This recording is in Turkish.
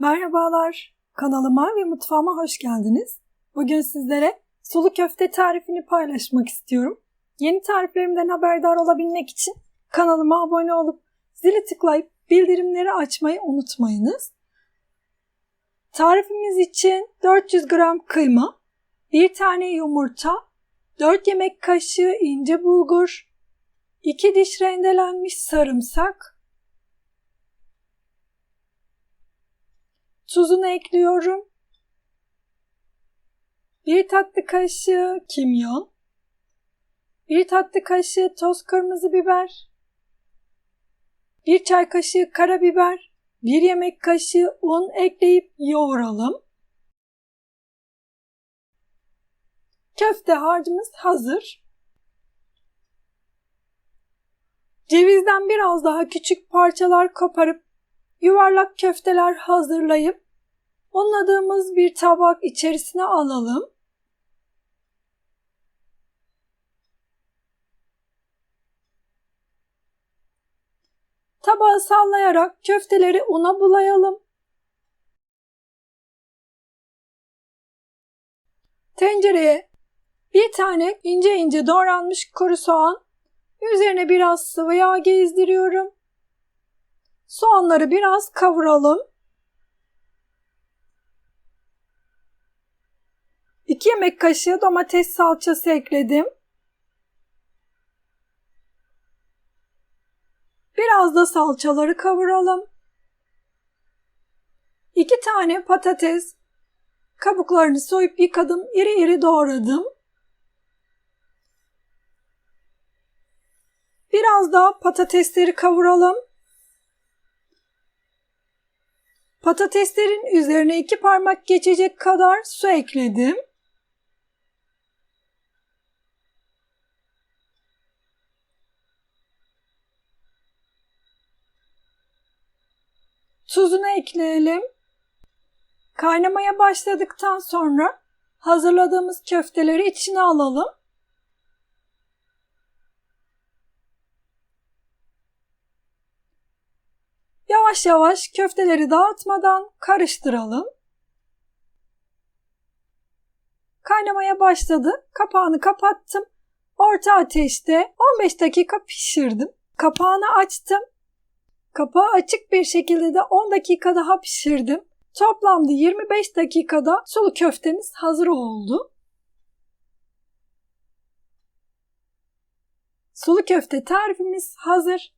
Merhabalar, kanalıma ve mutfağıma hoş geldiniz. Bugün sizlere sulu köfte tarifini paylaşmak istiyorum. Yeni tariflerimden haberdar olabilmek için kanalıma abone olup zili tıklayıp bildirimleri açmayı unutmayınız. Tarifimiz için 400 gram kıyma, 1 tane yumurta, 4 yemek kaşığı ince bulgur, 2 diş rendelenmiş sarımsak, Tuzunu ekliyorum. Bir tatlı kaşığı kimyon. Bir tatlı kaşığı toz kırmızı biber. Bir çay kaşığı karabiber. Bir yemek kaşığı un ekleyip yoğuralım. Köfte harcımız hazır. Cevizden biraz daha küçük parçalar koparıp yuvarlak köfteler hazırlayıp unladığımız bir tabak içerisine alalım. Tabağı sallayarak köfteleri una bulayalım. Tencereye bir tane ince ince doğranmış kuru soğan, üzerine biraz sıvı yağ gezdiriyorum. Soğanları biraz kavuralım. 2 yemek kaşığı domates salçası ekledim. Biraz da salçaları kavuralım. 2 tane patates kabuklarını soyup yıkadım, iri iri doğradım. Biraz daha patatesleri kavuralım. Patateslerin üzerine iki parmak geçecek kadar su ekledim. Tuzunu ekleyelim. Kaynamaya başladıktan sonra hazırladığımız köfteleri içine alalım. Yavaş yavaş köfteleri dağıtmadan karıştıralım. Kaynamaya başladı. Kapağını kapattım. Orta ateşte 15 dakika pişirdim. Kapağını açtım. Kapağı açık bir şekilde de 10 dakika daha pişirdim. Toplamda 25 dakikada sulu köftemiz hazır oldu. Sulu köfte tarifimiz hazır.